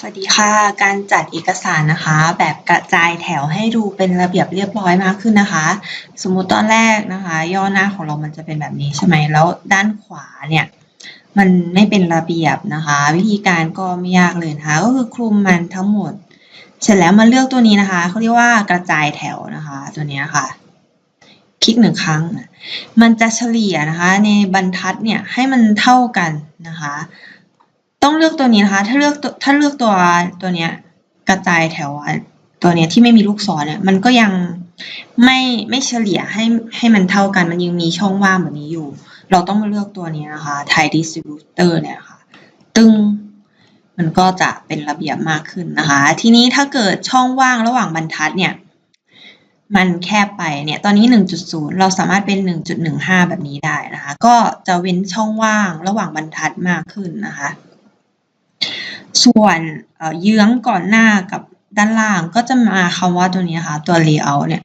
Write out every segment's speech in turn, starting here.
สวัสดีค่ะ การจัดเอกสารนะคะ แบบกระจายแถวให้ดูเป็นระเบียบเรียบร้อยมากขึ้นนะคะ สมมุติตอนแรกนะคะ ย่อหน้าของเรามันจะเป็นแบบนี้ใช่ไหมแล้วด้านขวาเนี่ยมันไม่เป็นระเบียบนะคะ วิธีการก็ไม่ยากเลยนะคะก็คือคลุมมันทั้งหมด เสร็จแล้วมาเลือกตัวนี้นะคะเขาเรียกว่ากระจายแถวนะคะ ตัวนี้ค่ะ คลิกหนึ่งครั้ง มันจะเฉลี่ยนะคะ ในบรรทัดเนี่ยให้มันเท่ากันนะคะ ต้องเลือกตัวนี้นะคะ ถ้าเลือกตัวถ้าเลือกตัวตัวเนี้ยกระจายแถวตัวเนี้ยที่ไม่มีลูกศรเนี่ยมันก็ยังไม่ไม่เฉลี่ยให้ให้มันเท่ากันมันยังมีช่องว่างแบบนี้อยู่ เราต้องมาเลือกตัวนี้นะคะ Thai Distributor เนี่ยค่ะ ตึงมันก็จะเป็นระเบียบมากขึ้นนะคะ ทีนี้ถ้าเกิดช่องว่างระหว่างบรรทัดเนี่ย มันแคบไปเนี่ย ตอนนี้ 1.0 เราสามารถเป็น 1.15 แบบนี้ได้นะคะ ก็จะเว้นช่องว่างระหว่างบรรทัดมากขึ้นนะคะ ส่วนเอ่ยื้องก่อนหน้ากับด้านล่างก็จะมาคำว่าตัวนี้ค่ะ ตัว layout เนี่ย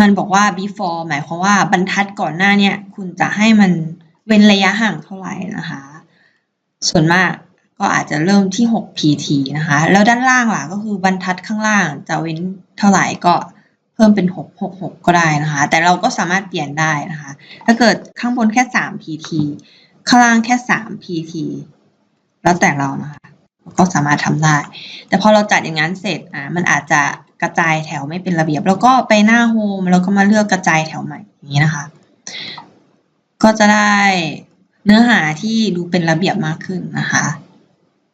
มันบอกว่า before หมายความว่าบรรทัดก่อนหน้าเนี่ย คุณจะให้มันเว้นระยะห่างเท่าไหร่นะคะ ส่วนมากก็อาจจะเริ่มที่ 6 pt นะคะ แล้วด้านล่างล่ะก็คือบรรทัดข้างล่างจะเว้นเท่าไหร่ก็เพิ่มเป็น 6 6 6 ก็ได้นะคะ แต่เราก็สามารถเปลี่ยนได้นะคะ ถ้าเกิดข้างบนแค่ 3 pt ข้างล่างแค่ 3 pt แล้วแต่เรานะคะ ก็สามารถทำได้ แต่พอเราจัดอย่างนั้นเสร็จอ่ามันอาจจะกระจายแถวไม่เป็นระเบียบ แล้วก็ไปหน้าโฮมแล้วก็มาเลือกกระจายแถวใหม่อย่างนี้นะคะ ก็จะได้เนื้อหาที่ดูเป็นระเบียบมากขึ้นนะคะ